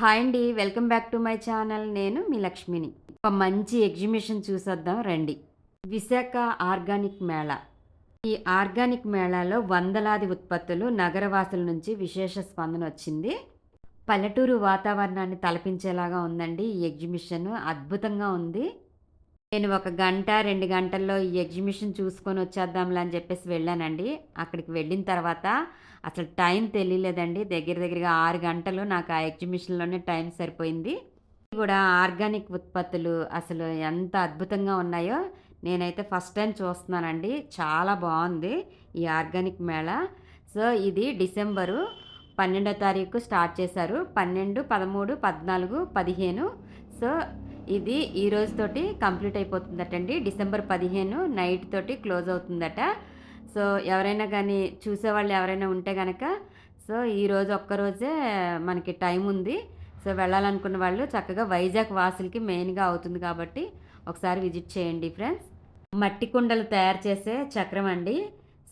Hi అండి welcome back to my channel. నేను మీ లక్ష్మిని. ఒక మంచి ఎగ్జిబిషన్ చూసొద్దాం రండి. విశాఖ ఆర్గానిక్ మేళా. ఈ ఆర్గానిక్ మేళాలో వందలాది ఉత్పత్తులు నగరవాసుల నుంచి విశేష స్పందన వచ్చింది. పల్లెటూరు వాతావరణాన్ని తలపించేలాగా ఉందండి ఈ ఎగ్జిబిషన్. అద్భుతంగా ఉంది. నేను ఒక గంట రెండు గంటల్లో ఈ ఎగ్జిబిషన్ చూసుకొని వచ్చేద్దాంలే అని చెప్పేసి వెళ్ళానండి. అక్కడికి వెళ్ళిన తర్వాత అసలు టైం తెలియలేదండి దగ్గర దగ్గరగా ఆరు గంటలు నాకు ఆ ఎగ్జిబిషన్లోనే టైం సరిపోయింది. కూడా ఆర్గానిక్ ఉత్పత్తులు అసలు ఎంత అద్భుతంగా ఉన్నాయో నేనైతే ఫస్ట్ టైం చూస్తున్నానండి. చాలా బాగుంది ఈ ఆర్గానిక్ మేళ. సో ఇది డిసెంబరు పన్నెండో తారీఖు స్టార్ట్ చేశారు. పన్నెండు పదమూడు పద్నాలుగు పదిహేను. సో ఇది ఈ రోజుతోటి కంప్లీట్ అయిపోతుందటండి. డిసెంబర్ పదిహేను నైట్ తోటి క్లోజ్ అవుతుందట. సో ఎవరైనా కానీ చూసేవాళ్ళు ఎవరైనా ఉంటే కనుక సో ఈరోజు ఒక్కరోజే మనకి టైం ఉంది. సో వెళ్ళాలనుకున్న వాళ్ళు చక్కగా వైజాగ్ వాసులకి మెయిన్గా అవుతుంది కాబట్టి ఒకసారి విజిట్ చేయండి ఫ్రెండ్స్. మట్టి కుండలు తయారు చేసే చక్రం అండి.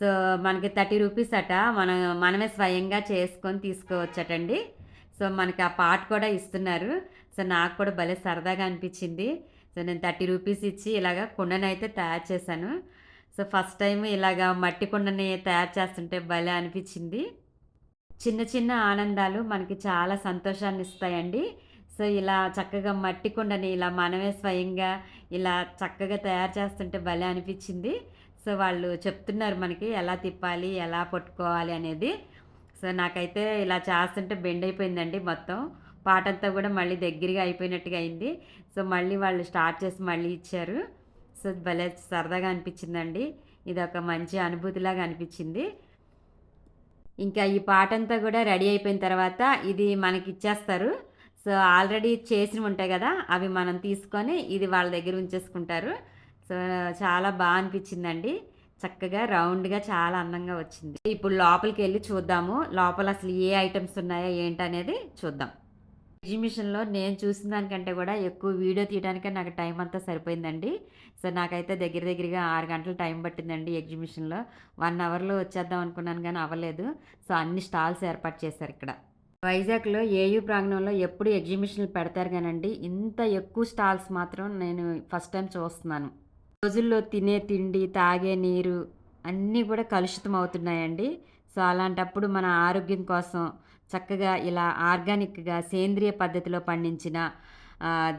సో మనకి థర్టీ రూపీస్ అట మనం మనమే స్వయంగా చేసుకొని తీసుకోవచ్చటండి. సో మనకి ఆ పాట కూడా ఇస్తున్నారు. సో నాకు కూడా భలే సరదాగా అనిపించింది. సో నేను థర్టీ రూపీస్ ఇచ్చి ఇలాగ కుండనైతే తయారు చేశాను. సో ఫస్ట్ టైం ఇలాగ మట్టి కుండని తయారు చేస్తుంటే భలే అనిపించింది. చిన్న చిన్న ఆనందాలు మనకి చాలా సంతోషాన్ని ఇస్తాయండి. సో ఇలా చక్కగా మట్టి కుండని ఇలా మనమే స్వయంగా ఇలా చక్కగా తయారు చేస్తుంటే భలే అనిపించింది. సో వాళ్ళు చెప్తున్నారు మనకి ఎలా తిప్పాలి ఎలా పట్టుకోవాలి అనేది. సో నాకైతే ఇలా చేస్తుంటే బెండ్ అయిపోయిందండి మొత్తం. పాటంతా కూడా మళ్ళీ దగ్గరగా అయిపోయినట్టుగా అయింది. సో మళ్ళీ వాళ్ళు స్టార్ట్ చేసి మళ్ళీ ఇచ్చారు. సో భలే సరదాగా అనిపించిందండి. ఇది ఒక మంచి అనుభూతిలాగా అనిపించింది. ఇంకా ఈ పాట అంతా కూడా రెడీ అయిపోయిన తర్వాత ఇది మనకి ఇచ్చేస్తారు సో ఆల్రెడీ చేసినవి ఉంటాయి కదా అవి మనం తీసుకొని ఇది వాళ్ళ దగ్గర ఉంచేసుకుంటారు. సో చాలా బాగా అనిపించిందండి. చక్కగా రౌండ్గా చాలా అందంగా వచ్చింది. ఇప్పుడు లోపలికి వెళ్ళి చూద్దాము. లోపల అసలు ఏ ఐటమ్స్ ఉన్నాయో ఏంటనేది చూద్దాం. ఎగ్జిబిషన్లో నేను చూసిన దానికంటే కూడా ఎక్కువ వీడియో తీయడానికే నాకు టైం అంతా సరిపోయిందండి. సో నాకైతే దగ్గర దగ్గరగా ఆరు గంటల టైం పట్టిందండి ఎగ్జిబిషన్లో. వన్ అవర్లో వచ్చేద్దాం అనుకున్నాను కానీ అవ్వలేదు. సో అన్ని స్టాల్స్ ఏర్పాటు చేశారు ఇక్కడ. వైజాగ్లో ఏయూ ప్రాంగణంలో ఎప్పుడు ఎగ్జిబిషన్లు పెడతారు కానండి ఇంత ఎక్కువ స్టాల్స్ మాత్రం నేను ఫస్ట్ టైం చూస్తున్నాను. రోజుల్లో తినే తిండి తాగే నీరు అన్నీ కూడా కలుషితం అవుతున్నాయండి. సో అలాంటప్పుడు మన ఆరోగ్యం కోసం చక్కగా ఇలా ఆర్గానిక్గా సేంద్రియ పద్ధతిలో పండించిన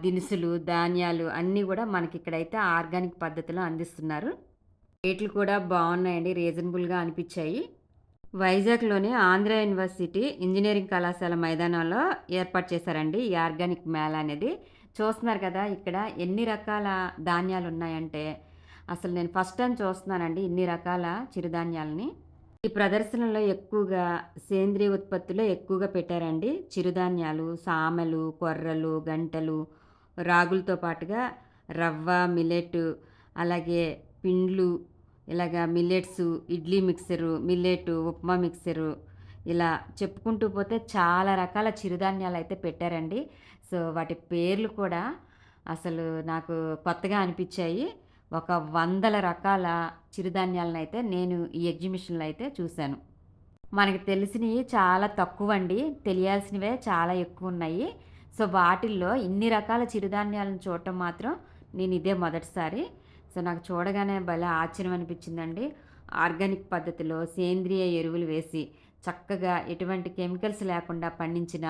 దినుసులు ధాన్యాలు అన్నీ కూడా మనకి ఇక్కడైతే ఆర్గానిక్ పద్ధతిలో అందిస్తున్నారు. రేట్లు కూడా బాగున్నాయండి రీజనబుల్గా అనిపించాయి. వైజాగ్లోని ఆంధ్ర యూనివర్సిటీ ఇంజనీరింగ్ కళాశాల మైదానంలో ఏర్పాటు చేశారండి ఈ ఆర్గానిక్ మేళ అనేది. చూస్తున్నారు కదా ఇక్కడ ఎన్ని రకాల ధాన్యాలు ఉన్నాయంటే అసలు నేను ఫస్ట్ టైం చూస్తున్నానండి ఇన్ని రకాల చిరుధాన్యాలని. ఈ ప్రదర్శనలో ఎక్కువగా సేంద్రియ ఉత్పత్తులే ఎక్కువగా పెట్టారండి. చిరుధాన్యాలు సామెలు కొర్రలు గంటలు రాగులతో పాటుగా రవ్వ మిల్లెట్ అలాగే పిండ్లు ఇలాగా millets idli mixer millet upma mixer ఇలా చెప్పుకుంటూ పోతే చాలా రకాల చిరుధాన్యాలు అయితే పెట్టారండి. సో వాటి పేర్లు కూడా అసలు నాకు కొత్తగా అనిపించాయి. ఒక వందల రకాల చిరుధాన్యాలను అయితే నేను ఈ ఎగ్జిబిషన్లో అయితే చూశాను. మనకి తెలిసినవి చాలా తక్కువ అండి తెలియాల్సినవే చాలా ఎక్కువ ఉన్నాయి సో వాటిల్లో ఇన్ని రకాల చిరుధాన్యాలను చూడటం మాత్రం నేను ఇదే మొదటిసారి. సో నాకు చూడగానే భలే ఆశ్చర్యం అనిపించిందండి. ఆర్గానిక్ పద్ధతిలో సేంద్రియ ఎరువులు వేసి చక్కగా ఎటువంటి కెమికల్స్ లేకుండా పండించిన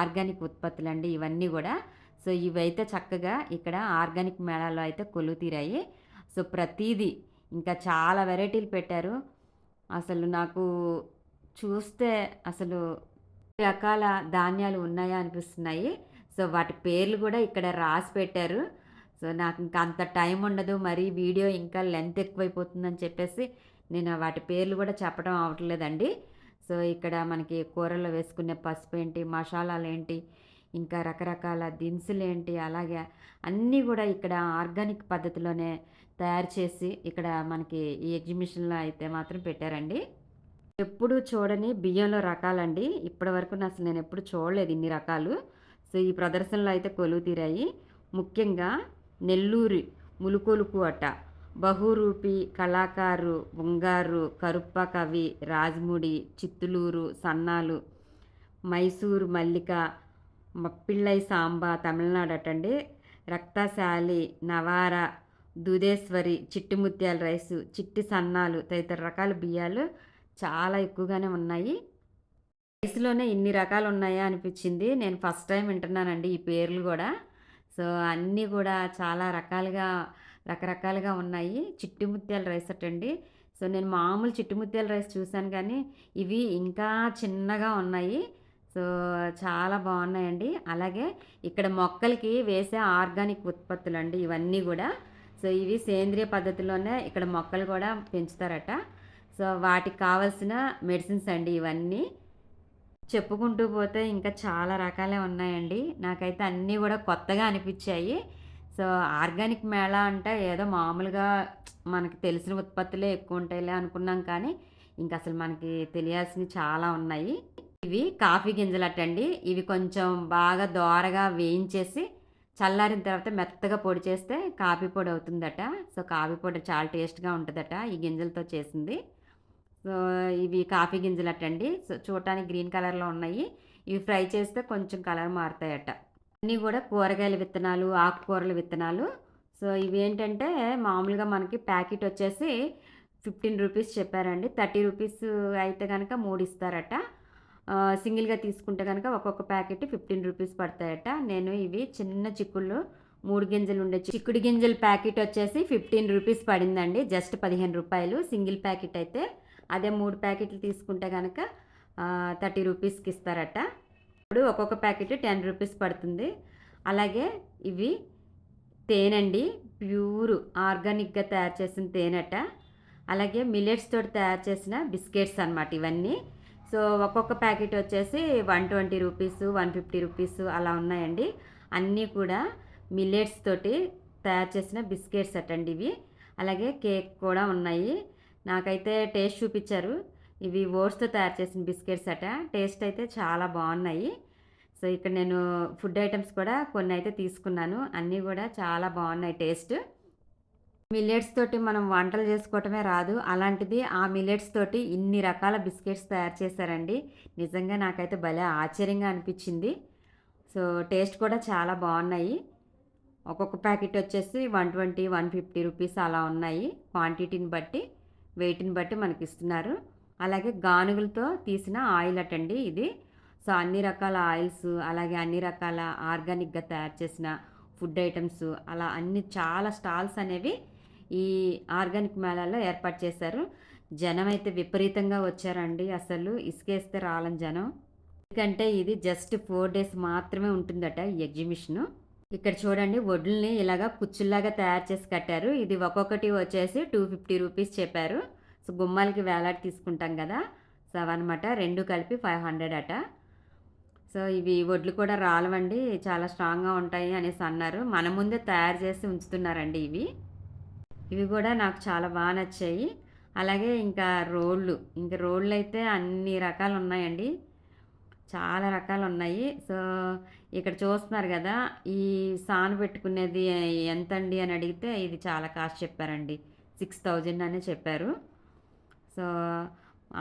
ఆర్గానిక్ ఉత్పత్తులు అండి ఇవన్నీ కూడా. సో ఇవైతే చక్కగా ఇక్కడ ఆర్గానిక్ మేళాలో అయితే కొలుతీరాయి సో ప్రతీది ఇంకా చాలా వెరైటీలు పెట్టారు. అసలు నాకు చూస్తే అసలు రకాల ధాన్యాలు ఉన్నాయా అనిపిస్తున్నాయి. సో వాటి పేర్లు కూడా ఇక్కడ రాసి పెట్టారు. సో నాకు ఇంకా అంత టైం ఉండదు మరి వీడియో ఇంకా లెంత్ ఎక్కువైపోతుందని చెప్పేసి నేను వాటి పేర్లు కూడా చెప్పడం అవట్లేదండి. సో ఇక్కడ మనకి కూరలో వేసుకునే పసుపు ఏంటి మసాలాలు ఏంటి ఇంకా రకరకాల దినుసులు ఏంటి అలాగే అన్నీ కూడా ఇక్కడ ఆర్గానిక్ పద్ధతిలోనే తయారు చేసి ఇక్కడ మనకి ఈ ఎగ్జిబిషన్లో అయితే మాత్రం పెట్టారండి. ఎప్పుడు చూడని బియ్యంలో రకాలండి. ఇప్పటి వరకు అసలు నేను ఎప్పుడు చూడలేదు ఇన్ని రకాలు. సో ఈ ప్రదర్శనలో అయితే కొలువు తీరాయి. ముఖ్యంగా నెల్లూరి ములుకొలుకు అట్ట బహురూపి కళాకారు బొంగారు కరుప్ప కవి రాజముడి చిత్తులూరు సన్నాలు మైసూరు మల్లిక మప్పిళ్ళై సాంబ తమిళనాడు అటండి రక్తశాలి నవార దుధేశ్వరి చిట్టి ముత్యాల రైసు చిట్టి సన్నాలు తదితర రకాల బియ్యాలు చాలా ఎక్కువగానే ఉన్నాయి. రైస్లోనే ఇన్ని రకాలు ఉన్నాయా అనిపించింది. నేను ఫస్ట్ టైం వింటున్నానండి ఈ పేర్లు కూడా. సో అన్నీ కూడా చాలా రకాలుగా రకరకాలుగా ఉన్నాయి. చిట్టి ముత్యాల రైస్ అటండి. సో నేను మామూలు చిట్టి ముత్యాల రైస్ చూశాను కానీ ఇవి ఇంకా చిన్నగా ఉన్నాయి. సో చాలా బాగున్నాయండి. అలాగే ఇక్కడ మొక్కలకి వేసే ఆర్గానిక్ ఉత్పత్తులు అండి ఇవన్నీ కూడా. సో ఇవి సేంద్రియ పద్ధతిలోనే ఇక్కడ మొక్కలు కూడా పెంచుతారట. సో వాటికి కావాల్సిన మెడిసిన్స్ అండి ఇవన్నీ. చెప్పుకుంటూ పోతే ఇంకా చాలా రకాలే ఉన్నాయండి. నాకైతే అన్నీ కూడా కొత్తగా అనిపించాయి. సో ఆర్గానిక్ మేళా అంటే ఏదో మామూలుగా మనకి తెలిసిన ఉత్పత్తులే ఎక్కువ ఉంటాయిలే అనుకున్నాం కానీ ఇంకా అసలు మనకి తెలియాల్సినవి చాలా ఉన్నాయి. ఇవి కాఫీ గింజలటండి ఇవి కొంచెం బాగా దోరగా వేయించేసి చల్లారిన తర్వాత మెత్తగా పొడి చేస్తే కాఫీ పొడి అవుతుందట. సో కాఫీ పొడి చాలా టేస్ట్గా ఉంటుందట ఈ గింజలతో చేసింది. సో ఇవి కాఫీ గింజలటండి సో చూడటానికి గ్రీన్ కలర్లో ఉన్నాయి. ఇవి ఫ్రై చేస్తే కొంచెం కలర్ మారుతాయట. అన్నీ కూడా కూరగాయల విత్తనాలు ఆకుకూరల విత్తనాలు. సో ఇవి ఏంటంటే మామూలుగా మనకి ప్యాకెట్ వచ్చేసి ఫిఫ్టీన్ రూపీస్ చెప్పారండి. థర్టీ రూపీస్ అయితే కనుక మూడు ఇస్తారట. సింగిల్గా తీసుకుంటే కనుక ఒక్కొక్క ప్యాకెట్ ఫిఫ్టీన్ రూపీస్ పడతాయట. నేను ఇవి చిన్న చిక్కుళ్ళు మూడు గింజలు ఉండే చిక్కుడు గింజల ప్యాకెట్ వచ్చేసి ఫిఫ్టీన్ రూపీస్ పడిందండి. జస్ట్ పదిహేను రూపాయలు. సింగిల్ ప్యాకెట్ అయితే అదే మూడు ప్యాకెట్లు తీసుకుంటే కనుక థర్టీ రూపీస్కి ఇస్తారట. ఇప్పుడు ఒక్కొక్క ప్యాకెట్ టెన్ రూపీస్ పడుతుంది. అలాగే ఇవి తేనండి. ప్యూర్ ఆర్గానిక్గా తయారు చేసిన తేనెట. అలాగే మిలెట్స్ తోటి తయారు చేసిన బిస్కెట్స్ అనమాట ఇవన్నీ. సో ఒక్కొక్క ప్యాకెట్ వచ్చేసి one twenty rupees one fifty rupees అలా ఉన్నాయండి. అన్నీ కూడా మిల్లెట్స్ తోటి తయారు చేసిన బిస్కెట్స్ అటండి ఇవి. అలాగే కేక్ కూడా ఉన్నాయి. నాకైతే టేస్ట్ చూపించారు. ఇవి ఓట్స్తో తయారు చేసిన బిస్కెట్స్ అట. టేస్ట్ అయితే చాలా బాగున్నాయి. సో ఇక్కడ నేను ఫుడ్ ఐటమ్స్ కూడా కొన్ని అయితే తీసుకున్నాను. అన్నీ కూడా చాలా బాగున్నాయి టేస్ట్. మిల్లెట్స్ తోటి మనం వంటలు చేసుకోవటమే రాదు. అలాంటిది ఆ మిల్లెట్స్ తోటి ఇన్ని రకాల బిస్కెట్స్ తయారు చేశారండి. నిజంగా నాకైతే భలే ఆశ్చర్యంగా అనిపించింది. సో టేస్ట్ కూడా చాలా బాగున్నాయి. ఒక్కొక్క ప్యాకెట్ వచ్చేసి one twenty one fifty rupees అలా ఉన్నాయి. క్వాంటిటీని బట్టి వెయిట్ని బట్టి మనకి ఇస్తున్నారు. అలాగే గానుగులతో తీసిన ఆయిల్ అటండి ఇది. సో అన్ని రకాల ఆయిల్స్ అలాగే అన్ని రకాల ఆర్గానిక్గా తయారు చేసిన ఫుడ్ ఐటమ్స్ అలా అన్ని చాలా స్టాల్స్ అనేవి ఈ ఆర్గానిక్ మేళాలో ఏర్పాటు చేశారు. జనం అయితే విపరీతంగా వచ్చారండి. అసలు ఇసుకేస్తే రాలని జనం. ఎందుకంటే ఇది జస్ట్ ఫోర్ డేస్ మాత్రమే ఉంటుందట ఈ ఎగ్జిబిషను. ఇక్కడ చూడండి వడ్లని ఇలాగా కుచ్చుల్లాగా తయారు చేసి కట్టారు. ఇది ఒక్కొక్కటి వచ్చేసి టూ ఫిఫ్టీ రూపీస్ చెప్పారు. సో గుమ్మాలకి వేలాడి తీసుకుంటాం కదా. సో అవన్నమాట. రెండు కలిపి ఫైవ్ హండ్రెడ్ అట. సో ఇవి వడ్లు కూడా రాలవండి. చాలా స్ట్రాంగ్గా ఉంటాయి అనేసి అన్నారు. మన ముందే తయారు చేసి ఉంచుతున్నారండి ఇవి. ఇవి కూడా నాకు చాలా బాగా నచ్చాయి. అలాగే ఇంకా రోళ్ళు ఇంకా రోళ్ళు అయితే అన్ని రకాలు ఉన్నాయండి చాలా రకాలు ఉన్నాయి సో ఇక్కడ చూస్తున్నారు కదా ఈ సాను పెట్టుకునేది ఎంత అండి అని అడిగితే ఇది చాలా కాస్ట్ చెప్పారండి. సిక్స్ థౌజండ్ అనే చెప్పారు. సో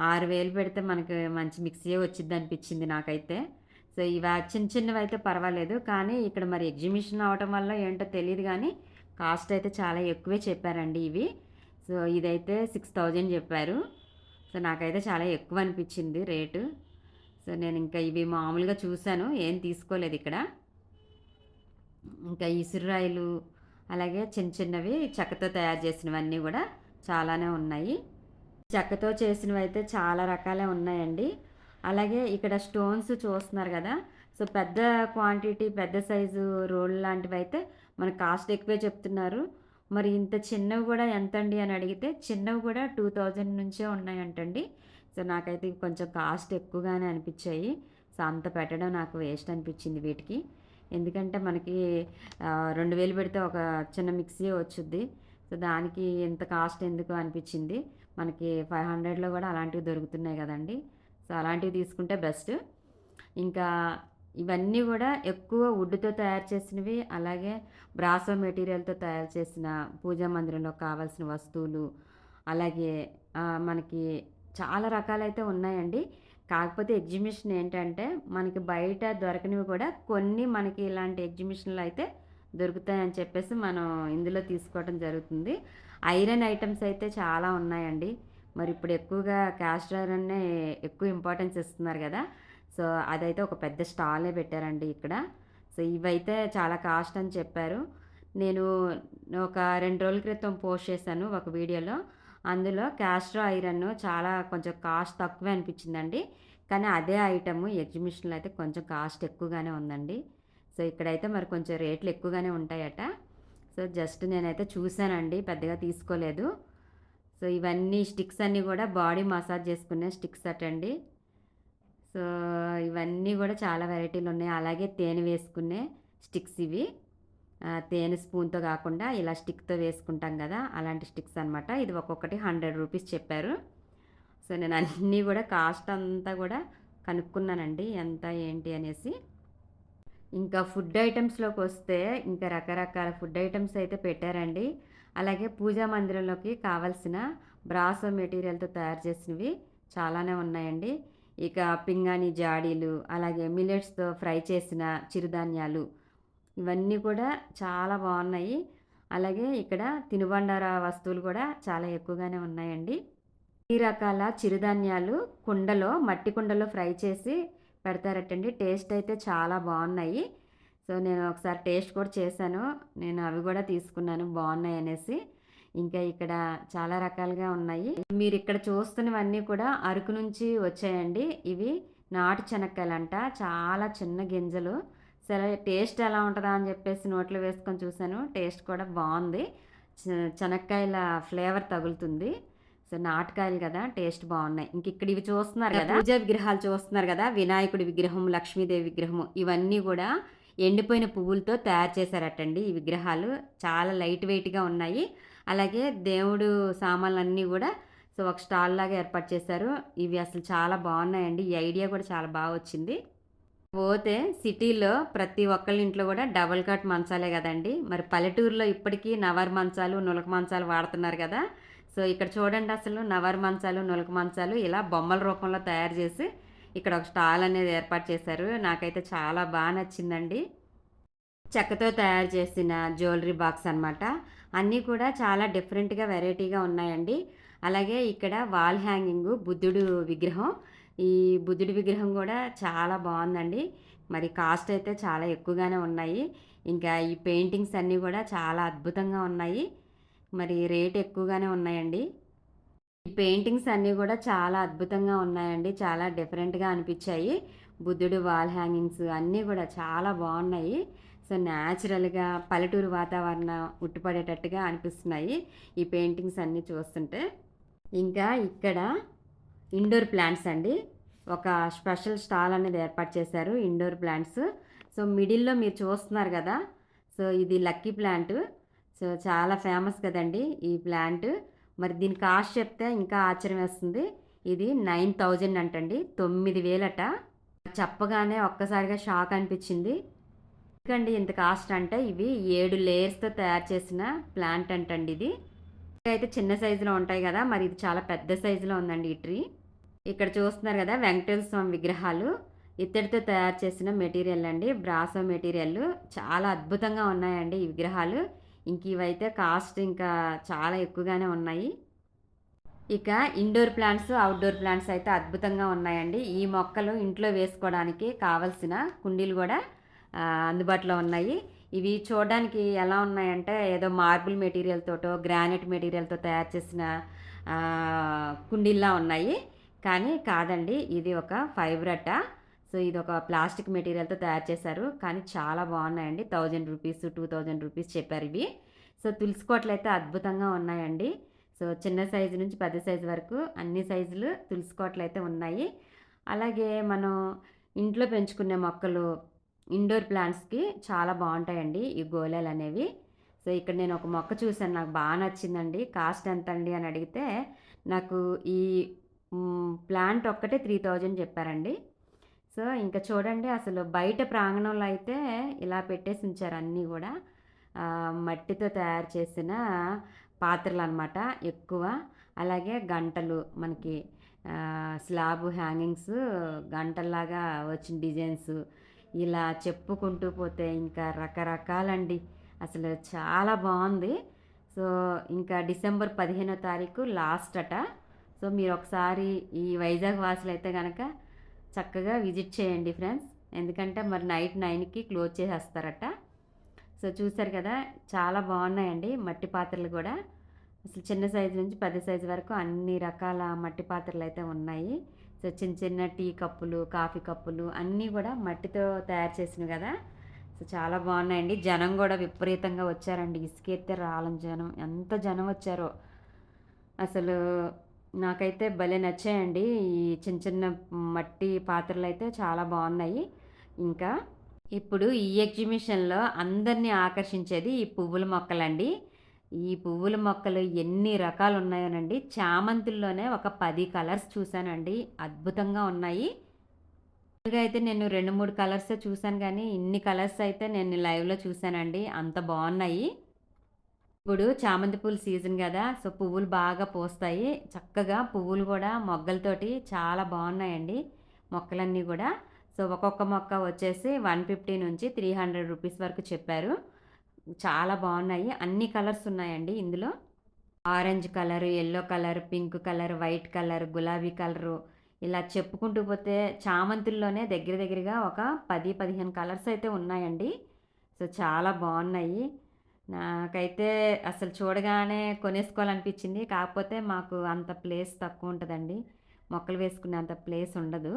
ఆరు వేలు పెడితే మనకి మంచి మిక్సీ వచ్చింది అనిపించింది నాకైతే. సో ఇవి చిన్న చిన్నవి అయితే పర్వాలేదు. కానీ ఇక్కడ మరి ఎగ్జిబిషన్ అవటం వల్ల ఏంటో తెలియదు కానీ కాస్ట్ అయితే చాలా ఎక్కువే చెప్పారండి ఇవి. సో ఇదైతే సిక్స్ థౌజండ్ చెప్పారు. సో నాకైతే చాలా ఎక్కువ అనిపించింది రేటు. సో నేను ఇంకా ఇవి మామూలుగా చూశాను ఏం తీసుకోలేదు ఇక్కడ. ఇంకా ఇసురాయిలు అలాగే చిన్న చిన్నవి చెక్కతో తయారు చేసినవన్నీ కూడా చాలానే ఉన్నాయి. చెక్కతో చేసినవి అయితే చాలా రకాలే ఉన్నాయండి. అలాగే ఇక్కడ స్టోన్స్ చూస్తున్నారు కదా. సో పెద్ద క్వాంటిటీ పెద్ద సైజు రోల్ లాంటివి అయితే మన కాస్ట్ ఎక్కువే చెప్తున్నారు. మరి ఇంత చిన్నవి కూడా ఎంత అండి అని అడిగితే చిన్నవి కూడా టూ థౌజండ్ నుంచే ఉన్నాయంటండి. సో నాకైతే కొంచెం కాస్ట్ ఎక్కువగానే అనిపించాయి. సో అంత పెట్టడం నాకు వేస్ట్ అనిపించింది వీటికి. ఎందుకంటే మనకి రెండు వేలు పెడితే ఒక చిన్న మిక్సీ వచ్చుద్ది. సో దానికి ఎంత కాస్ట్ ఎందుకు అనిపించింది? మనకి ఫైవ్ హండ్రెడ్లో కూడా అలాంటివి దొరుకుతున్నాయి కదండి. సో అలాంటివి తీసుకుంటే బెస్ట్. ఇంకా ఇవన్నీ కూడా ఎక్కువ వుడ్తో తయారు చేసినవి అలాగే బ్రాసో మెటీరియల్తో తయారు చేసిన పూజా మందిరంలో కావాల్సిన వస్తువులు అలాగే మనకి చాలా రకాలైతే ఉన్నాయండి. కాకపోతే ఎగ్జిబిషన్ ఏంటంటే మనకి బయట దొరకనివి కూడా కొన్ని మనకి ఇలాంటి ఎగ్జిబిషన్లు అయితే దొరుకుతాయని చెప్పేసి మనం ఇందులో తీసుకోవడం జరుగుతుంది. ఐరన్ ఐటమ్స్ అయితే చాలా ఉన్నాయండి. మరి ఇప్పుడు ఎక్కువగా క్యాస్ట్ ఐరన్నే ఎక్కువ ఇంపార్టెన్స్ ఇస్తున్నారు కదా. సో అదైతే ఒక పెద్ద స్టాలే పెట్టారండి ఇక్కడ. సో ఇవైతే చాలా కాస్ట్ అని చెప్పారు. నేను ఒక రెండు రోజుల క్రితం పోస్ట్ చేశాను ఒక వీడియోలో. అందులో క్యాస్ట్రో ఐరన్ చాలా కొంచెం కాస్ట్ తక్కువే అనిపించిందండి. కానీ అదే ఐటమ్ ఎగ్జిబిషన్లో అయితే కొంచెం కాస్ట్ ఎక్కువగానే ఉందండి. సో ఇక్కడైతే మరి కొంచెం రేట్లు ఎక్కువగానే ఉంటాయట. సో జస్ట్ నేనైతే చూశానండి పెద్దగా తీసుకోలేదు. సో ఇవన్నీ స్టిక్స్ అన్నీ కూడా బాడీ మసాజ్ చేసుకునే స్టిక్స్ అటండి. సో ఇవన్నీ కూడా చాలా వెరైటీలు ఉన్నాయి. అలాగే తేనె వేసుకునే స్టిక్స్ ఇవి. తేనె స్పూన్తో కాకుండా ఇలా స్టిక్తో వేసుకుంటాం కదా అలాంటి స్టిక్స్ అనమాట ఇది ఒక్కొక్కటి హండ్రెడ్ రూపీస్ చెప్పారు. సో నేను అన్నీ కూడా కాస్ట్ అంతా కూడా కనుక్కున్నానండి ఎంత ఏంటి అనేసి. ఇంకా ఫుడ్ ఐటమ్స్లోకి వస్తే ఇంకా రకరకాల ఫుడ్ ఐటమ్స్ అయితే పెట్టారండి. అలాగే పూజా మందిరంలోకి కావాల్సిన బ్రాసో మెటీరియల్తో తయారు చేసినవి చాలానే ఉన్నాయండి. ఇక పింగాణి జాడీలు అలాగే మిల్లెట్స్తో ఫ్రై చేసిన చిరుధాన్యాలు ఇవన్నీ కూడా చాలా బాగున్నాయి. అలాగే ఇక్కడ తినుబండార వస్తువులు కూడా చాలా ఎక్కువగానే ఉన్నాయండి. ఈ రకాల చిరుధాన్యాలు కుండలో మట్టి కుండలో ఫ్రై చేసి పెడతారటండి. టేస్ట్ అయితే చాలా బాగున్నాయి. సో నేను ఒకసారి టేస్ట్ కూడా చేశాను. నేను అవి కూడా తీసుకున్నాను. బాగున్నాయి అనేసి. ఇంకా ఇక్కడ చాలా రకాలుగా ఉన్నాయి. మీరు ఇక్కడ చూస్తున్నవన్నీ కూడా అరకు నుంచి వచ్చాయండి. ఇవి నాటు శనక్కాయలంట చాలా చిన్న గింజలు. సరే టేస్ట్ ఎలా ఉంటుందా అని చెప్పేసి నోట్లో వేసుకొని చూశాను. టేస్ట్ కూడా బాగుంది. చెనక్కాయల ఫ్లేవర్ తగులుతుంది. సో నాటకాయలు కదా టేస్ట్ బాగున్నాయి. ఇంక ఇక్కడ ఇవి చూస్తున్నారు కదా. పూజా విగ్రహాలు చూస్తున్నారు కదా వినాయకుడి విగ్రహం లక్ష్మీదేవి విగ్రహం ఇవన్నీ కూడా ఎండిపోయిన పువ్వులతో తయారు చేశారటండి ఈ విగ్రహాలు. చాలా లైట్ వెయిట్గా ఉన్నాయి. అలాగే దేవుడు సామాన్లన్నీ కూడా సో ఒక స్టాల్ లాగా ఏర్పాటు చేశారు. ఇవి అసలు చాలా బాగున్నాయండి. ఈ ఐడియా కూడా చాలా బాగా వచ్చింది. పోతే సిటీలో ప్రతి ఒక్కళ్ళ ఇంట్లో కూడా డబల్ కాట్ మంచాలే కదండి. మరి పల్లెటూరులో ఇప్పటికీ నవర్ మంచాలు నులక మంచాలు వాడుతున్నారు కదా. సో ఇక్కడ చూడండి అసలు నవర్ మంచాలు నులక మంచాలు ఇలా బొమ్మల రూపంలో తయారు చేసి ఇక్కడ ఒక స్టాల్ అనేది ఏర్పాటు చేశారు. నాకైతే చాలా బాగా నచ్చిందండి. చెక్కతో తయారు చేసిన జ్యువెలరీ బాక్స్ అన్నమాట. అన్నీ కూడా చాలా డిఫరెంట్గా వెరైటీగా ఉన్నాయండి. అలాగే ఇక్కడ వాల్ హ్యాంగింగ్ బుద్ధుడు విగ్రహం. ఈ బుద్ధుడి విగ్రహం కూడా చాలా బాగుందండి. మరి కాస్ట్ అయితే చాలా ఎక్కువగానే ఉన్నాయి. ఇంకా ఈ పెయింటింగ్స్ అన్నీ కూడా చాలా అద్భుతంగా ఉన్నాయి. మరి రేట్ ఎక్కువగానే ఉన్నాయండి. ఈ పెయింటింగ్స్ అన్నీ కూడా చాలా అద్భుతంగా ఉన్నాయండి. చాలా డిఫరెంట్గా అనిపించాయి. బుద్ధుడు వాల్ హ్యాంగింగ్స్ అన్నీ కూడా చాలా బాగున్నాయి. సో న్యాచురల్గా పల్లెటూరు వాతావరణం ఉట్టిపడేటట్టుగా అనిపిస్తున్నాయి ఈ పెయింటింగ్స్ అన్నీ చూస్తుంటే. ఇంకా ఇక్కడ ఇండోర్ ప్లాంట్స్ అండి. ఒక స్పెషల్ స్టాల్ అనేది ఏర్పాటు చేశారు ఇండోర్ ప్లాంట్స్. సో మిడిల్లో మీరు చూస్తున్నారు కదా. సో ఇది లక్కీ ప్లాంట్. సో చాలా ఫేమస్ కదండి ఈ ప్లాంట్. మరి దీని కాస్ట్ చెప్తే ఇంకా ఆశ్చర్యం వేస్తుంది. ఇది నైన్ థౌజండ్ అంటండి. తొమ్మిది వేలట. చెప్పగానే ఒక్కసారిగా షాక్ అనిపించింది. ఎందుకండి ఇంత కాస్ట్ అంటే ఇవి ఏడు లేయర్స్తో తయారు చేసిన ప్లాంట్ అంటండి ఇది. అయితే చిన్న సైజులో ఉంటాయి కదా మరి ఇది చాలా పెద్ద సైజులో ఉందండి ఈ ట్రీ. ఇక్కడ చూస్తున్నారు కదా వెంకటేశ్వర స్వామి విగ్రహాలు. ఇత్తడితో తయారు చేసిన మెటీరియల్ అండి. బ్రాసో మెటీరియల్. చాలా అద్భుతంగా ఉన్నాయండి ఈ విగ్రహాలు. ఇంక ఇవైతే కాస్ట్ ఇంకా చాలా ఎక్కువగానే ఉన్నాయి. ఇక ఇండోర్ ప్లాంట్స్ అవుట్డోర్ ప్లాంట్స్ అయితే అద్భుతంగా ఉన్నాయండి. ఈ మొక్కలు ఇంట్లో వేసుకోవడానికి కావలసిన కుండీలు కూడా అందుబాటులో ఉన్నాయి. ఇవి చూడడానికి ఎలా ఉన్నాయంటే ఏదో మార్బుల్ మెటీరియల్ తోటో గ్రానైట్ మెటీరియల్తో తయారు చేసిన కుండీల్లా ఉన్నాయి. కానీ కాదండి ఇది ఒక ఫైబర్ సో ఇది ఒక ప్లాస్టిక్ మెటీరియల్తో తయారు చేశారు. కానీ చాలా బాగున్నాయండి. Thousand rupees two thousand rupees చెప్పారు ఇవి. సో తులసి కోటలు అయితే అద్భుతంగా ఉన్నాయండి. సో చిన్న సైజు నుంచి పెద్ద సైజు వరకు అన్ని సైజులు తులసి కోటలు అయితే ఉన్నాయి. అలాగే మనం ఇంట్లో పెంచుకునే మొక్కలు ఇండోర్ ప్లాంట్స్కి చాలా బాగుంటాయండి ఈ గోళాలు అనేవి. సో ఇక్కడ నేను ఒక మొక్క చూశాను. నాకు బాగా నచ్చిందండి. కాస్ట్ ఎంత అండి అని అడిగితే నాకు ఈ ప్లాంట్ ఒక్కటే త్రీ థౌజండ్ చెప్పారండి. సో ఇంకా చూడండి అసలు బయట ప్రాంగణంలో అయితే ఇలా పెట్టేసి ఉంచారు అన్నీ కూడా. మట్టితో తయారు చేసిన పాత్రలు అనమాట ఎక్కువ. అలాగే గంటలు మనకి స్లాబ్ హ్యాంగింగ్స్ గంటల్లాగా వచ్చిన డిజైన్స్ ఇలా చెప్పుకుంటూ పోతే ఇంకా రకరకాలండి. అసలు చాలా బాగుంది. సో ఇంకా డిసెంబర్ పదిహేనో తారీఖు లాస్ట్ అట. సో మీరు ఒకసారి ఈ వైజాగ్ వాసులు అయితే కనుక చక్కగా విజిట్ చేయండి ఫ్రెండ్స్. ఎందుకంటే మరి నైట్ నైన్కి క్లోజ్ చేసేస్తారట. సో చూసారు కదా చాలా బాగున్నాయండి మట్టి పాత్రలు కూడా. అసలు చిన్న సైజు నుంచి పెద్ద సైజు వరకు అన్ని రకాల మట్టి పాత్రలు అయితే ఉన్నాయి. సో చిన్న చిన్న టీ కప్పులు కాఫీ కప్పులు అన్నీ కూడా మట్టితో తయారు చేసినవి కదా. సో చాలా బాగున్నాయండి. జనం కూడా విపరీతంగా వచ్చారండి. ఇసుకెత్తే రాలం జనం. ఎంత జనం వచ్చారో. అసలు నాకైతే భలే నచ్చాయండి. ఈ చిన్న చిన్న మట్టి పాత్రలు అయితే చాలా బాగున్నాయి. ఇంకా ఇప్పుడు ఈ ఎగ్జిబిషన్లో అందరినీ ఆకర్షించేది ఈ పువ్వుల మొక్కలండి. ఈ పువ్వుల మొక్కలు ఎన్ని రకాలు ఉన్నాయోనండి చామంతుల్లోనే ఒక పది కలర్స్ చూశానండి. అద్భుతంగా ఉన్నాయి. అయితే నేను రెండు మూడు కలర్స్ చూశాను కానీ ఇన్ని కలర్స్ అయితే నేను లైవ్లో చూశానండి. అంత బాగున్నాయి. ఇప్పుడు చామంతి పూల సీజన్ కదా సో పువ్వులు బాగా పోస్తాయి. చక్కగా పువ్వులు కూడా మొగ్గలతోటి చాలా బాగున్నాయండి మొక్కలన్నీ కూడా. సో ఒక్కొక్క మొక్క వచ్చేసి వన్ ఫిఫ్టీ నుంచి త్రీ హండ్రెడ్ రూపీస్ వరకు చెప్పారు. చాలా బాగున్నాయి. అన్ని కలర్స్ ఉన్నాయండి ఇందులో. Orange colour yellow colour pink colour white colour గులాబీ కలరు. ఇలా చెప్పుకుంటూ పోతే చామంతుల్లోనే దగ్గర దగ్గరగా ఒక పది పదిహేను కలర్స్ అయితే ఉన్నాయండి. సో చాలా బాగున్నాయి. నాకైతే అసలు చూడగానే కొనేసుకోవాలనిపించింది. కాకపోతే మాకు అంత ప్లేస్ తక్కువ ఉంటుందండి. మొక్కలు వేసుకునే అంత ప్లేస్ ఉండదు.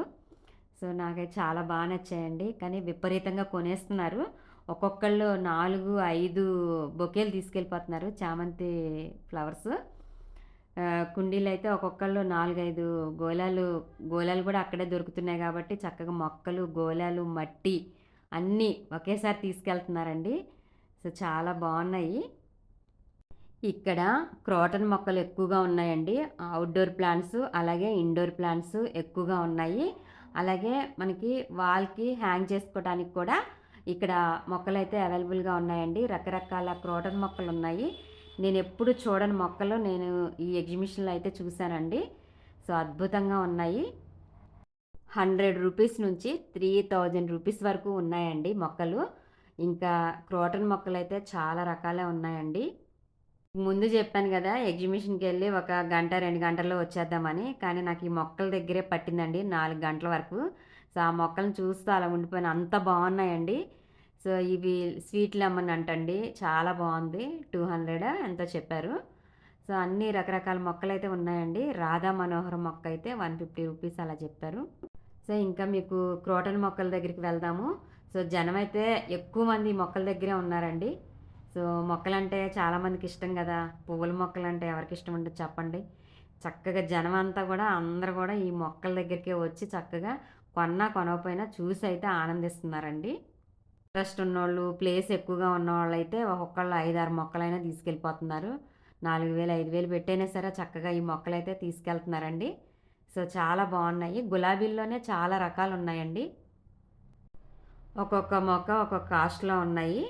సో నాకైతే చాలా బాగా నచ్చాయండి. కానీ విపరీతంగా కొనేస్తున్నారు. ఒక్కొక్కళ్ళు నాలుగు ఐదు బొకేలు తీసుకెళ్ళిపోతున్నారు. చామంతి ఫ్లవర్స్. కుండీలు అయితే ఒక్కొక్కళ్ళు నాలుగైదు గోళాలు గోళాలు కూడా అక్కడే దొరుకుతున్నాయి కాబట్టి చక్కగా మొక్కలు గోళాలు మట్టి అన్నీ ఒకేసారి తీసుకెళ్తున్నారండి. సో చాలా బాగున్నాయి. ఇక్కడ క్రోటన్ మొక్కలు ఎక్కువగా ఉన్నాయండి. అవుట్డోర్ ప్లాంట్స్ అలాగే ఇండోర్ ప్లాంట్స్ ఎక్కువగా ఉన్నాయి. అలాగే మనకి వాల్కి హ్యాంగ్ చేసుకోవడానికి కూడా ఇక్కడ మొక్కలు అయితే అవైలబుల్గా ఉన్నాయండి. రకరకాల క్రోటన్ మొక్కలు ఉన్నాయి. నేను ఎప్పుడు చూడని మొక్కలు నేను ఈ ఎగ్జిబిషన్లో అయితే చూశానండి. సో అద్భుతంగా ఉన్నాయి. హండ్రెడ్ రూపీస్ నుంచి త్రీ థౌజండ్ రూపీస్ వరకు ఉన్నాయండి మొక్కలు. ఇంకా క్రోటన్ మొక్కలు అయితే చాలా రకాలే ఉన్నాయండి. ముందు చెప్పాను కదా ఎగ్జిబిషన్కి వెళ్ళి ఒక గంట రెండు గంటల్లో వచ్చేద్దామని. కానీ నాకు ఈ మొక్కల దగ్గరే పట్టిందండి నాలుగు గంటల వరకు. సో ఆ మొక్కలను చూస్తూ అలా ఉండిపోయిన. అంత బాగున్నాయండి. సో ఇవి స్వీట్ లెమన్ అంటండి. చాలా బాగుంది. టూ హండ్రెడ్ ఎంతో చెప్పారు. సో అన్ని రకరకాల మొక్కలు అయితే ఉన్నాయండి. రాధా మనోహర మొక్క అయితే వన్ ఫిఫ్టీ రూపీస్ అలా చెప్పారు. సో ఇంకా మీకు క్రోటన్ మొక్కల దగ్గరికి వెళ్దాము. సో జనం అయితే ఎక్కువ మంది మొక్కల దగ్గరే ఉన్నారండి. సో మొక్కలంటే చాలామందికి ఇష్టం కదా. పువ్వుల మొక్కలు అంటే ఎవరికి ఇష్టం ఉంటుంది చెప్పండి. చక్కగా జనం అంతా కూడా అందరు కూడా ఈ మొక్కల దగ్గరికే వచ్చి చక్కగా కొన్నా కొనకపోయినా చూసి అయితే ఆనందిస్తున్నారండి. ఇంట్రెస్ట్ ఉన్నోళ్ళు ప్లేస్ ఎక్కువగా ఉన్నవాళ్ళు అయితే ఒక్కొక్కళ్ళు ఐదారు మొక్కలైనా తీసుకెళ్ళిపోతున్నారు. నాలుగు వేలు ఐదు వేలు పెట్టైనా సరే చక్కగా ఈ మొక్కలైతే తీసుకెళ్తున్నారండి. సో చాలా బాగున్నాయి. గులాబీల్లోనే చాలా రకాలు ఉన్నాయండి ఒక్కొక్క మొక్క ఒక్కొక్క కాస్ట్లో ఉన్నాయి.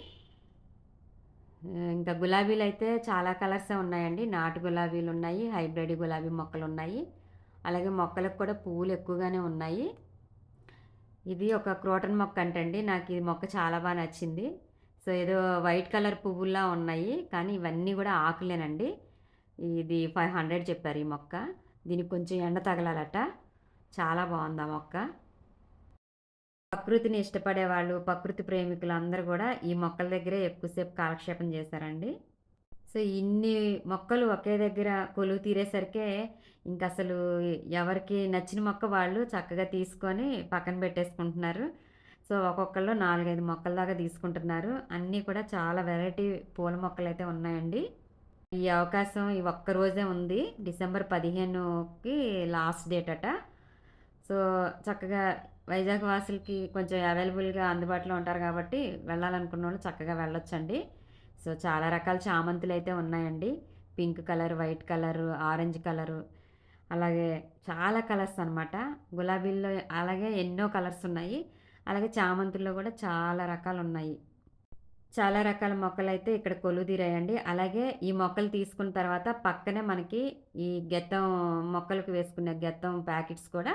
ఇంకా గులాబీలు అయితే చాలా కలర్స్ ఉన్నాయండి. నాటు గులాబీలు ఉన్నాయి హైబ్రిడ్ గులాబీ మొక్కలు ఉన్నాయి అలాగే మొక్కలకు కూడా పువ్వులు ఎక్కువగానే ఉన్నాయి. ఇది ఒక క్రోటన్ మొక్క అంటండి. నాకు ఈ మొక్క చాలా బాగా నచ్చింది. సో ఏదో వైట్ కలర్ పువ్వుల్లా ఉన్నాయి. కానీ ఇవన్నీ కూడా ఆకులేనండి. ఇది ఫైవ్ హండ్రెడ్ చెప్పారు ఈ మొక్క. దీనికి కొంచెం ఎండ తగలాలట. చాలా బాగుంది ఆ మొక్క. ప్రకృతిని ఇష్టపడే వాళ్ళు ప్రకృతి ప్రేమికులు అందరూ కూడా ఈ మొక్కల దగ్గరే ఎక్కువసేపు కాలక్షేపం చేశారండి. సో ఇన్ని మొక్కలు ఒకే దగ్గర కొలువు తీరేసరికే ఇంకా అసలు ఎవరికి నచ్చిన మొక్క వాళ్ళు చక్కగా తీసుకొని పక్కన పెట్టేసుకుంటున్నారు. సో ఒక్కొక్కళ్ళు నాలుగైదు మొక్కల దాకా తీసుకుంటున్నారు. అన్నీ కూడా చాలా వెరైటీ పూల మొక్కలు అయితే ఉన్నాయండి. ఈ అవకాశం ఈ ఒక్క రోజే ఉంది. డిసెంబర్ పదిహేనుకి లాస్ట్ డేట్ అట సో చక్కగా వైజాగ్ వాసులకి కొంచెం అవైలబుల్గా అందుబాటులో ఉంటారు కాబట్టి వెళ్ళాలనుకున్న వాళ్ళు చక్కగా వెళ్ళొచ్చండి. సో చాలా రకాల చామంతులు అయితే ఉన్నాయండి. Pink colour white colour orange colour అలాగే చాలా కలర్స్ అనమాట గులాబీల్లో అలాగే ఎన్నో కలర్స్ ఉన్నాయి. అలాగే చామంతుల్లో కూడా చాలా రకాలు ఉన్నాయి. చాలా రకాల మొక్కలైతే ఇక్కడ కొలుదీరాయండి అలాగే ఈ మొక్కలు తీసుకున్న తర్వాత పక్కనే మనకి ఈ గెత్తం మొక్కలకు వేసుకునే గెత్తం ప్యాకెట్స్ కూడా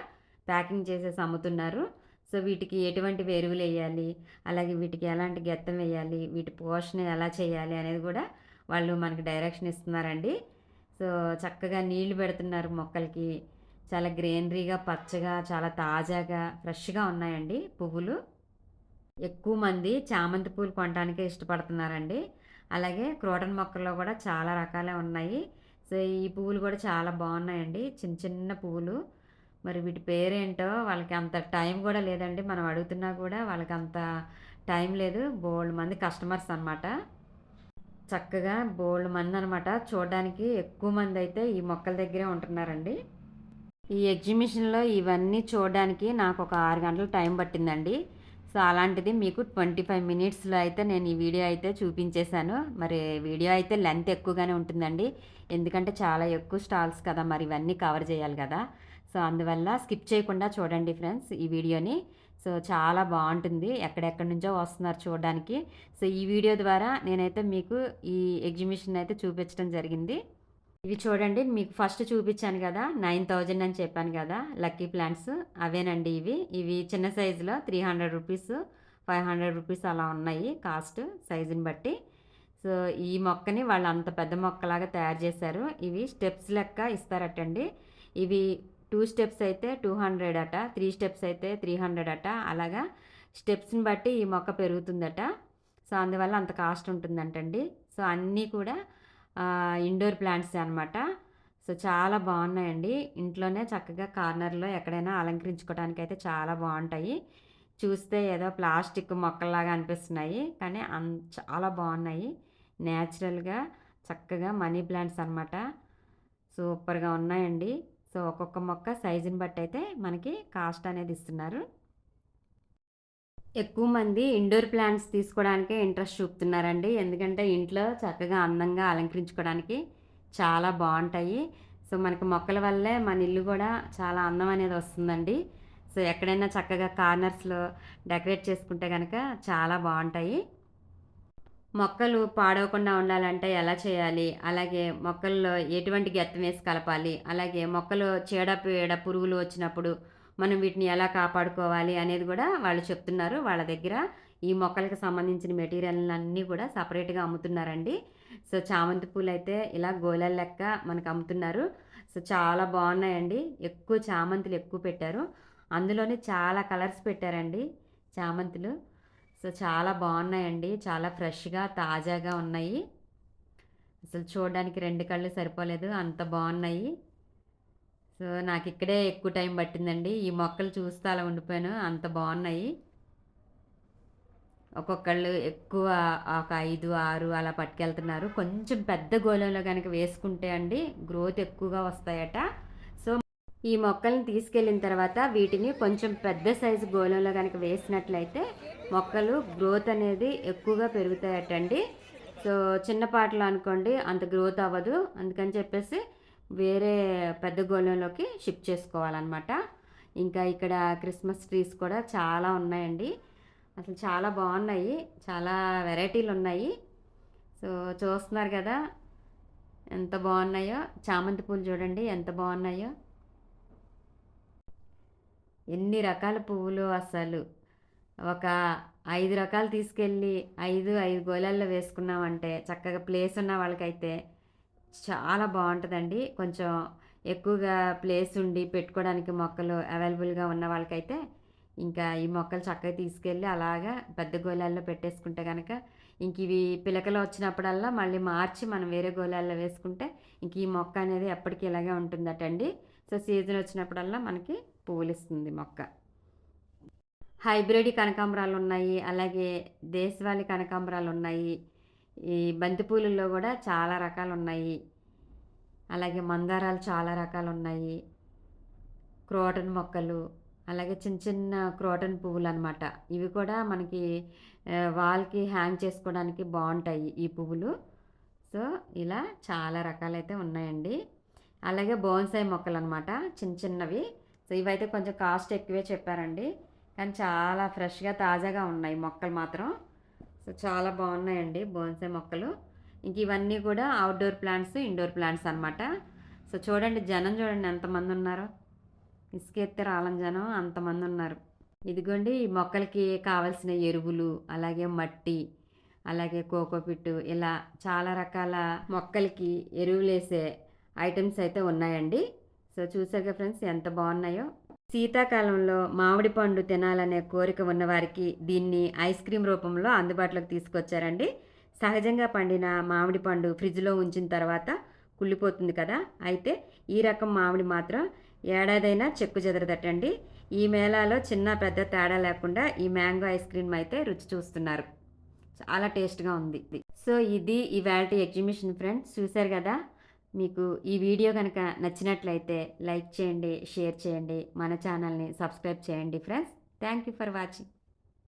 ప్యాకింగ్ చేసేసి అమ్ముతున్నారు. సో, వీటికి ఎటువంటి ఎరువులు వేయాలి అలాగే వీటికి ఎలాంటి గెత్తం వేయాలి వీటి పోషణ ఎలా చేయాలి అనేది కూడా వాళ్ళు మనకి డైరెక్షన్ ఇస్తున్నారండి. సో, చక్కగా నీళ్ళు పెడుతున్నారు మొక్కలకి. చాలా గ్రీనరీగా, పచ్చగా, చాలా తాజాగా, ఫ్రెష్‌గా ఉన్నాయండి పువ్వులు. ఎక్కువ మంది చామంతి పూలు కొనటానికే ఇష్టపడుతున్నారండి. అలాగే క్రోటన్ మొక్కల్లో కూడా చాలా రకాలే ఉన్నాయి. సో, ఈ పువ్వులు కూడా చాలా బాగున్నాయండి చిన్న చిన్న పువ్వులు. మరి వీటి పేరేంటో వాళ్ళకి అంత టైం కూడా లేదండి. మనం అడుగుతున్నా కూడా వాళ్ళకి అంత టైం లేదు. బోల్డ్ మంది కస్టమర్స్ అనమాట. చక్కగా బోలెడు మందనమాట. చూడడానికి ఎక్కువ మంది అయితే ఈ మొక్కల దగ్గరే ఉంటున్నారండి. ఈ ఎగ్జిబిషన్‌లో ఇవన్నీ చూడడానికి నాకు ఒక ఆరు గంటలు టైం పట్టిందండి. సో, అలాంటిది మీకు 25 మినిట్స్‌లో అయితే నేను ఈ వీడియో అయితే చూపించేశాను. మరి వీడియో అయితే లెంత్ ఎక్కువగానే ఉంటుందండి. ఎందుకంటే చాలా ఎక్కువ స్టాల్స్ కదా! మరి ఇవన్నీ కవర్ చేయాలి కదా సో, అందువల్ల స్కిప్ చేయకుండా చూడండి ఫ్రెండ్స్ ఈ వీడియోని. సో, చాలా బాగుంటుంది ఎక్కడెక్కడి నుంచో వస్తున్నారు చూడడానికి. సో, ఈ వీడియో ద్వారా నేనైతే మీకు ఈ ఎగ్జిబిషన్ అయితే చూపించడం జరిగింది. ఇవి చూడండి మీకు ఫస్ట్ చూపించాను కదా నైన్ థౌజండ్ అని చెప్పాను కదా లక్కీ ప్లాంట్స్ అవేనండి ఇవి. ఇవి చిన్న సైజులో three hundred rupees, five hundred rupees అలా ఉన్నాయి కాస్ట్ సైజుని బట్టి. సో, ఈ మొక్కని వాళ్ళు అంత పెద్ద మొక్కలాగా తయారు చేశారు. ఇవి స్టెప్స్ లెక్క ఇస్తారటండి. ఇవి టూ స్టెప్స్ అయితే 200 అట. త్రీ స్టెప్స్ అయితే 300 అట. అలాగా స్టెప్స్‌ని బట్టి ఈ మొక్క పెరుగుతుందట. సో, అందువల్ల అంత కాస్ట్ ఉంటుందంటండి. సో, అన్నీ కూడా ఇండోర్ ప్లాంట్స్ అనమాట. సో, చాలా బాగున్నాయండి ఇంట్లోనే చక్కగా కార్నర్‌లో ఎక్కడైనా అలంకరించుకోవడానికైతే చాలా బాగుంటాయి చూస్తే ఏదో ప్లాస్టిక్ మొక్కల్లాగా అనిపిస్తున్నాయి. కానీ అన్ చాలా బాగున్నాయి నేచురల్‌గా చక్కగా మనీ ప్లాంట్స్ అనమాట. సూపర్‌గా ఉన్నాయండి. సో, ఒక్కొక్క మొక్క సైజుని బట్టి అయితే మనకి కాస్ట్ అనేది ఇస్తున్నారు. ఎక్కువ మంది ఇండోర్ ప్లాంట్స్ తీసుకోవడానికి ఇంట్రెస్ట్ చూపుతున్నారండి. ఎందుకంటే ఇంట్లో చక్కగా అందంగా అలంకరించుకోవడానికి చాలా బాగుంటాయి సో, మనకి మొక్కల వల్లే మన ఇల్లు కూడా చాలా అందం అనేది వస్తుందండి. సో, ఎక్కడైనా చక్కగా కార్నర్స్‌లో డెకరేట్ చేసుకుంటే కనుక చాలా బాగుంటాయి మొక్కలు పాడవకుండా ఉండాలంటే ఎలా చేయాలి? అలాగే మొక్కల్లో ఎటువంటి గెత్తం వేసి కలపాలి? అలాగే మొక్కలు చీడ, పీడ, పురుగులు వచ్చినప్పుడు మనం వీటిని ఎలా కాపాడుకోవాలి అనేది కూడా వాళ్ళు చెప్తున్నారు. వాళ్ళ దగ్గర ఈ మొక్కలకి సంబంధించిన మెటీరియల్‌లన్నీ కూడా సపరేట్గా అమ్ముతున్నారండి. సో, చామంతి పూలు అయితే ఇలా గోళాల లెక్క మనకు అమ్ముతున్నారు. సో, చాలా బాగున్నాయండి ఎక్కువ చామంతులు ఎక్కువ పెట్టారు. అందులోనే చాలా కలర్స్ పెట్టారండి చామంతులు. సో, చాలా బాగున్నాయండి చాలా ఫ్రెష్‌గా, తాజాగా ఉన్నాయి. అసలు చూడడానికి రెండు కళ్ళు సరిపోలేదు. అంత బాగున్నాయి సో, నాకు ఇక్కడే ఎక్కువ టైం పట్టిందండి. ఈ మొక్కలు చూస్తే అలా ఉండిపోయాను. అంత బాగున్నాయి ఒక్కొక్కళ్ళు ఎక్కువ ఒక 5, 6 అలా పట్టుకెళ్తున్నారు. కొంచెం పెద్ద గోళంలో కనుక వేసుకుంటే అండి గ్రోత్ ఎక్కువగా వస్తాయట. సో, ఈ మొక్కల్ని తీసుకెళ్ళిన తర్వాత వీటిని కొంచెం పెద్ద సైజు గోళంలో కనుక వేసినట్లయితే మొక్కలు గ్రోత్ అనేది ఎక్కువగా పెరుగుతాయటండి. సో, చిన్న పాటలు అనుకోండి అంత గ్రోత్ అవ్వదు. అందుకని చెప్పేసి వేరే పెద్ద గోళంలోకి షిఫ్ట్ చేసుకోవాలన్నమాట ఇంకా ఇక్కడ క్రిస్మస్ ట్రీస్ కూడా చాలా ఉన్నాయండి. అసలు చాలా బాగున్నాయి చాలా వెరైటీలు ఉన్నాయి సో, చూస్తున్నారు కదా ఎంత బాగున్నాయో చామంతి పూలు చూడండి ఎంత బాగున్నాయో ఎన్ని రకాల పువ్వులు అసలు. ఒక ఐదు రకాలు తీసుకెళ్ళి 5, 5 గోళాల్లో వేసుకున్నామంటే చక్కగా ప్లేస్ ఉన్న వాళ్ళకైతే చాలా బాగుంటుందండి కొంచెం ఎక్కువగా ప్లేస్ ఉండి పెట్టుకోవడానికి మొక్కలు అవైలబుల్‌గా ఉన్న వాళ్ళకైతే ఇంకా ఈ మొక్కలు చక్కగా తీసుకెళ్ళి అలాగా పెద్ద గోళాల్లో పెట్టేసుకుంటే కనుక ఇంక ఇవి పిలకలు వచ్చినప్పుడల్లా మళ్ళీ మార్చి మనం వేరే గోళాల్లో వేసుకుంటే ఇంక ఈ మొక్క అనేది ఎప్పటికీ ఇలాగే ఉంటుందటండి. సో, సీజన్ వచ్చినప్పుడల్లా మనకి పువ్వులు ఇస్తుంది మొక్క. హైబ్రిడ్ కనకాంబరాలు ఉన్నాయి అలాగే దేశవాళీ కనకాంబరాలున్నాయి. ఈ బంతిపూలలో కూడా చాలా రకాలు ఉన్నాయి అలాగే మందారాలు చాలా రకాలు ఉన్నాయి క్రోటన్ మొక్కలు, అలాగే చిన్న చిన్న క్రోటన్ పువ్వులు అనమాట ఇవి కూడా మనకి వాల్‌కి హ్యాంగ్ చేసుకోవడానికి బాగుంటాయి ఈ పువ్వులు. సో, ఇలా చాలా రకాలైతే ఉన్నాయండి. అలాగే బోన్సాయి మొక్కలనమాట. చిన్న చిన్నవి. సో, ఇవైతే కొంచెం కాస్ట్ ఎక్కువే చెప్పారండి. కానీ చాలా ఫ్రెష్‌గా, తాజాగా ఉన్నాయి మొక్కలు మాత్రం. సో, చాలా బాగున్నాయండి బోన్సే మొక్కలు. ఇంక ఇవన్నీ కూడా అవుట్డోర్ ప్లాంట్స్ ఇండోర్ ప్లాంట్స్ అన్నమాట. సో చూడండి జనం చూడండి ఎంతమంది ఉన్నారు. ఇసుకెత్తే రాలం జనం అంతమంది ఉన్నారు. ఇదిగోండి ఈ మొక్కలకి కావలసిన ఎరువులు అలాగే మట్టి అలాగే కోకోపిట్టు ఇలా చాలా రకాల మొక్కలకి ఎరువులు వేసే ఐటమ్స్ అయితే ఉన్నాయండి. సో చూసారుగా ఫ్రెండ్స్ ఎంత బాగున్నాయో. శీతాకాలంలో మామిడి పండు తినాలనే కోరిక ఉన్నవారికి దీన్ని ఐస్ క్రీమ్ రూపంలో అందుబాటులోకి తీసుకొచ్చారండి. సహజంగా పండిన మామిడి పండు ఫ్రిడ్జ్లో ఉంచిన తర్వాత కుళ్ళిపోతుంది కదా. అయితే ఈ రకం మామిడి మాత్రం ఏడాదైనా చెక్కు చెదరదటండి. ఈ మేళాలో చిన్న పెద్ద తేడా లేకుండా ఈ మ్యాంగో ఐస్ క్రీమ్ అయితే రుచి చూస్తున్నారు. చాలా టేస్ట్గా ఉంది సో ఇది ఇవాళ ఎగ్జిబిషన్ ఫ్రెండ్స్ చూశారు కదా. మీకు ఈ వీడియో కనుక నచ్చినట్లయితే లైక్ చేయండి షేర్ చేయండి మన ఛానల్ని సబ్స్క్రైబ్ చేయండి friends. Thank you for watching.